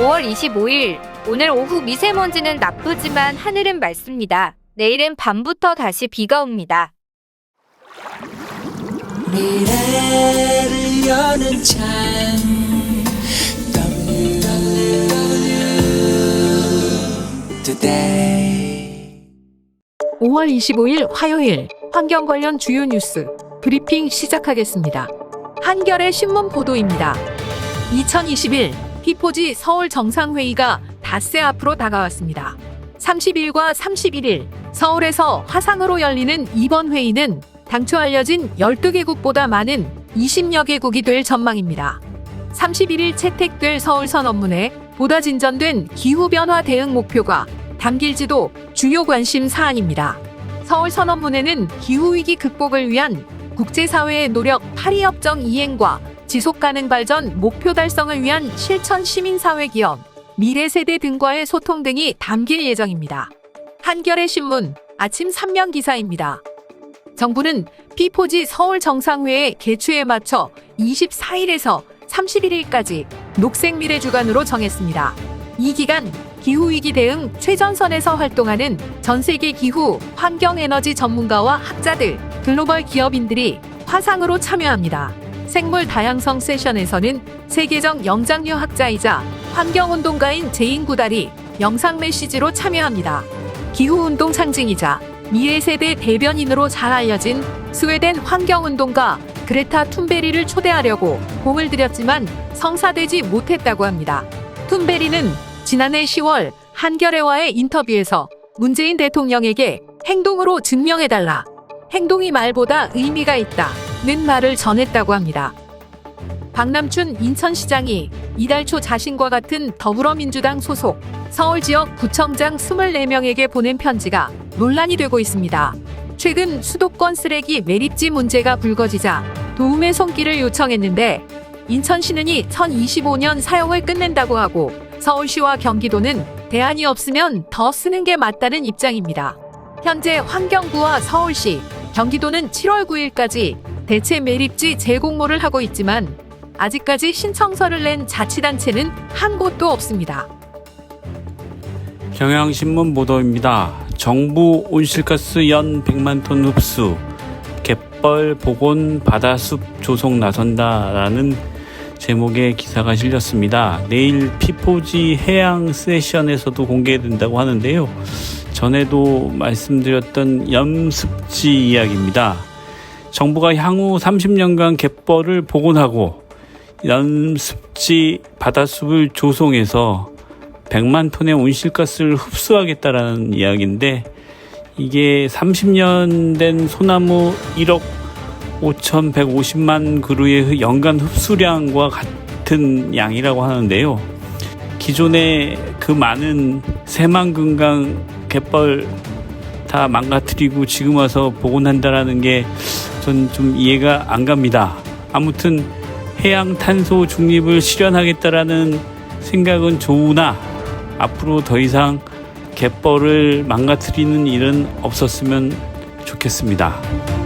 5월 25일 오늘 오후 미세먼지는 나쁘지만 하늘은 맑습니다. 내일은 밤부터 다시 비가 옵니다. 미래를 여는 창 WW Today 5월 25일 화요일 환경 관련 주요 뉴스 브리핑 시작하겠습니다. 한결의 신문 보도입니다. 2021 피포지 서울 정상회의가 닷새 앞으로 다가왔습니다. 30일과 31일 서울에서 화상으로 열리는 이번 회의는 당초 알려진 12개국보다 많은 20여 개국이 될 전망입니다. 31일 채택될 서울 선언문에 보다 진전된 기후변화 대응 목표가 담길지도 주요 관심 사안입니다. 서울 선언문에는 기후위기 극복을 위한 국제사회의 노력 파리협정 이행과 지속 가능 발전 목표 달성을 위한 실천 시민사회 기업, 미래 세대 등과의 소통 등이 담길 예정입니다. 한겨레 신문 아침 3면 기사입니다. 정부는 피포지 서울 정상회의 개최에 맞춰 24일에서 31일까지 녹색 미래 주간으로 정했습니다. 이 기간 기후위기 대응 최전선에서 활동하는 전 세계 기후, 환경 에너지 전문가와 학자들, 글로벌 기업인들이 화상으로 참여합니다. 생물 다양성 세션에서는 세계적 영장류 학자이자 환경운동가인 제인 구달이 영상 메시지로 참여합니다. 기후운동 상징이자 미래 세대 대변인으로 잘 알려진 스웨덴 환경운동가 그레타 툰베리를 초대하려고 공을 들였지만 성사되지 못했다고 합니다. 툰베리는 지난해 10월 한겨레와의 인터뷰에서 문재인 대통령에게 행동으로 증명해달라. 행동이 말보다 의미가 있다 는 말을 전했다고 합니다. 박남춘 인천시장이 이달 초 자신과 같은 더불어민주당 소속 서울 지역 구청장 24명에게 보낸 편지가 논란이 되고 있습니다. 최근 수도권 쓰레기 매립지 문제가 불거지자 도움의 손길을 요청했는데 인천시는 2025년 사용을 끝낸다고 하고 서울시와 경기도는 대안이 없으면 더 쓰는 게 맞다는 입장입니다. 현재 환경부와 서울시, 경기도는 7월 9일까지 대체 매립지 재공모를 하고 있지만 아직까지 신청서를 낸 자치단체는 한 곳도 없습니다. 경향신문 보도입니다. 정부 온실가스 연 100만 톤 흡수, 갯벌 복원 바다숲 조성 나선다라는 제목의 기사가 실렸습니다. 내일 피포지 해양 세션에서도 공개된다고 하는데요. 전에도 말씀드렸던 염습지 이야기입니다. 정부가 향후 30년간 갯벌을 복원하고 염습지 바다숲을 조성해서 100만 톤의 온실가스를 흡수하겠다라는 이야기인데 이게 30년 된 소나무 1억 5,150만 그루의 연간 흡수량과 같은 양이라고 하는데요. 기존의 그 많은 새만금강 갯벌 다 망가뜨리고 지금 와서 복원한다라는 게 전 좀 이해가 안 갑니다. 아무튼 해양 탄소 중립을 실현하겠다라는 생각은 좋으나 앞으로 더 이상 갯벌을 망가뜨리는 일은 없었으면 좋겠습니다.